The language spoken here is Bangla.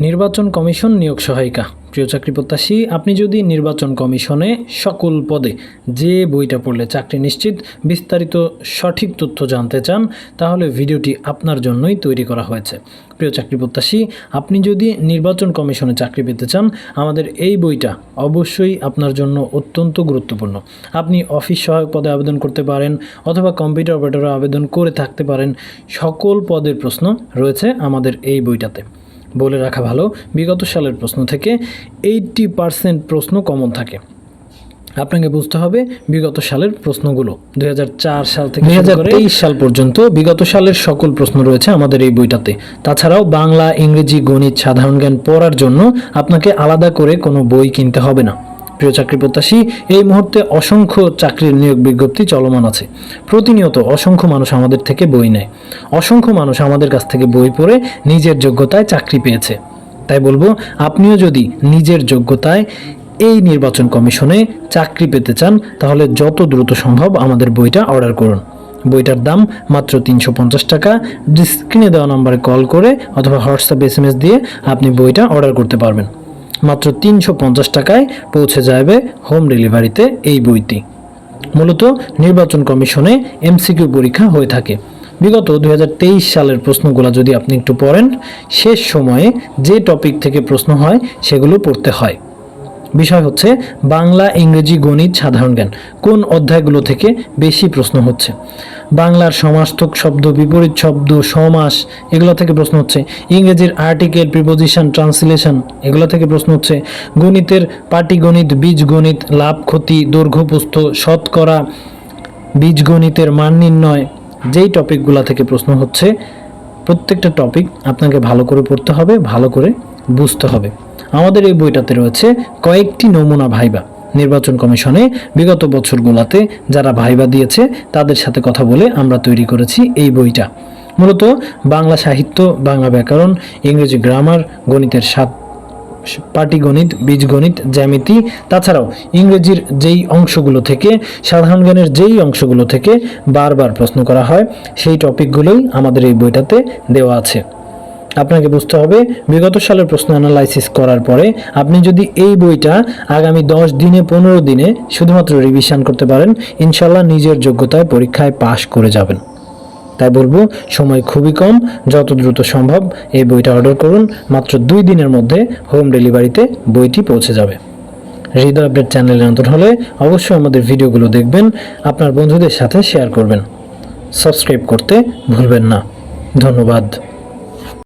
নির্বাচন কমিশন নিয়োগ সহায়িকা। প্রিয় চাকরি প্রত্যাশী, আপনি যদি নির্বাচন কমিশনে সকল পদে যে বইটা পড়লে চাকরি নিশ্চিত, বিস্তারিত সঠিক তথ্য জানতে চান, তাহলে ভিডিওটি আপনার জন্যই তৈরি করা হয়েছে। প্রিয় চাকরি প্রত্যাশী, আপনি যদি নির্বাচন কমিশনে চাকরি পেতে চান, আমাদের এই বইটা অবশ্যই আপনার জন্য অত্যন্ত গুরুত্বপূর্ণ। আপনি অফিস সহায়ক পদে আবেদন করতে পারেন অথবা কম্পিউটার অপারেটরে আবেদন করে থাকতে পারেন। সকল পদের প্রশ্ন রয়েছে আমাদের এই বইটাতে। বলে রাখা ভালো। বিগত সালের প্রশ্ন থেকে এইটটি পার্সেন্ট প্রশ্ন কমন থাকে। আপনাকে বুঝতে হবে বিগত সালের প্রশ্নগুলো। দুই হাজার চার সাল থেকে দুই সাল পর্যন্ত বিগত সালের সকল প্রশ্ন রয়েছে আমাদের এই বইটাতে। তাছাড়াও বাংলা, ইংরেজি, গণিত, সাধারণ জ্ঞান পড়ার জন্য আপনাকে আলাদা করে কোনো বই কিনতে হবে না। প্রিয় চাকরি প্রত্যাশী, এই মুহূর্তে অসংখ্য চাকরির নিয়োগ বিজ্ঞপ্তি চলমান আছে। প্রতিনিয়ত অসংখ্য মানুষ আমাদের থেকে বই নেয়। অসংখ্য মানুষ আমাদের কাছ থেকে বই পড়ে নিজের যোগ্যতায় চাকরি পেয়েছে। তাই বলব, আপনিও যদি নিজের যোগ্যতায় এই নির্বাচন কমিশনে চাকরি পেতে চান, তাহলে যত দ্রুত সম্ভব আমাদের বইটা অর্ডার করুন। বইটার দাম মাত্র তিনশো পঞ্চাশ টাকা। স্ক্রিনে দেওয়া নাম্বারে কল করে অথবা হোয়াটসঅ্যাপ এস এস দিয়ে আপনি বইটা অর্ডার করতে পারবেন। মাত্র তিনশো পঞ্চাশ টাকায় পৌঁছে যাবে হোম ডেলিভারিতে এই বইটি। মূলত নির্বাচন কমিশনে এমসিকিউ পরীক্ষা হয়ে থাকে। বিগত দু হাজার তেইশ সালের প্রশ্নগুলো যদি আপনি একটু পড়েন, শেষ সময়ে যে টপিক থেকে প্রশ্ন হয় সেগুলো পড়তে হয়। বিষয় হচ্ছে বাংলা, ইংরেজি, গণিত, সাধারণ জ্ঞান। কোন অধ্যায়গুলো থেকে বেশি প্রশ্ন হচ্ছে? বাংলার সমার্থক শব্দ, বিপরীত শব্দ, সমাস, এগুলো থেকে প্রশ্ন হচ্ছে। ইংরেজির আর্টিকেল, প্রিপোজিশন, ট্রান্সলেশন, এগুলো থেকে প্রশ্ন হচ্ছে। গণিতের পাটিগণিত, বীজগণিত, লাভ, ক্ষতি, দৈর্ঘ্য পুস্ত শতকরা, বীজগণিতের মান নির্ণয়, যেই টপিকগুলো থেকে প্রশ্ন হচ্ছে প্রত্যেকটা টপিক আপনাকে ভালো করে পড়তে হবে, ভালো করে বুঝতে হবে। আমাদের এই বইটাতে রয়েছে কয়েকটি নমুনা ভাইবা। নির্বাচন কমিশনে বিগত বছরগুলোতে যারা ভাইবা দিয়েছে, তাদের সাথে কথা বলে আমরা তৈরি করেছি এই বইটা। মূলত বাংলা সাহিত্য, বাংলা ব্যাকরণ, ইংরেজি গ্রামার গণিতের সাত পাটিগণিত বীজগণিত জ্যামিতি, তাছাড়াও ইংরেজির যেই অংশগুলো থেকে, সাধারণ জ্ঞানের যেই অংশগুলো থেকে বারবার প্রশ্ন করা হয়, সেই টপিকগুলোই আমাদের এই বইটাতে দেওয়া আছে। আপনাকে বুঝতে হবে, বিগত সালের প্রশ্ন অ্যানালাইসিস করার পরে আপনি যদি এই বইটা আগামী দশ দিনে, পনেরো দিনে শুধুমাত্র রিভিশন করতে পারেন, ইনশাল্লাহ নিজের যোগ্যতায় পরীক্ষায় পাশ করে যাবেন। তাই বলব, সময় খুবই কম, যত দ্রুত সম্ভব এই বইটা অর্ডার করুন। মাত্র দুই দিনের মধ্যে হোম ডেলিভারিতে বইটি পৌঁছে যাবে। হৃদয় আপডেট চ্যানেলে নতুন হলে অবশ্যই আমাদের ভিডিওগুলো দেখবেন, আপনার বন্ধুদের সাথে শেয়ার করবেন। সাবস্ক্রাইব করতে ভুলবেন না। ধন্যবাদ।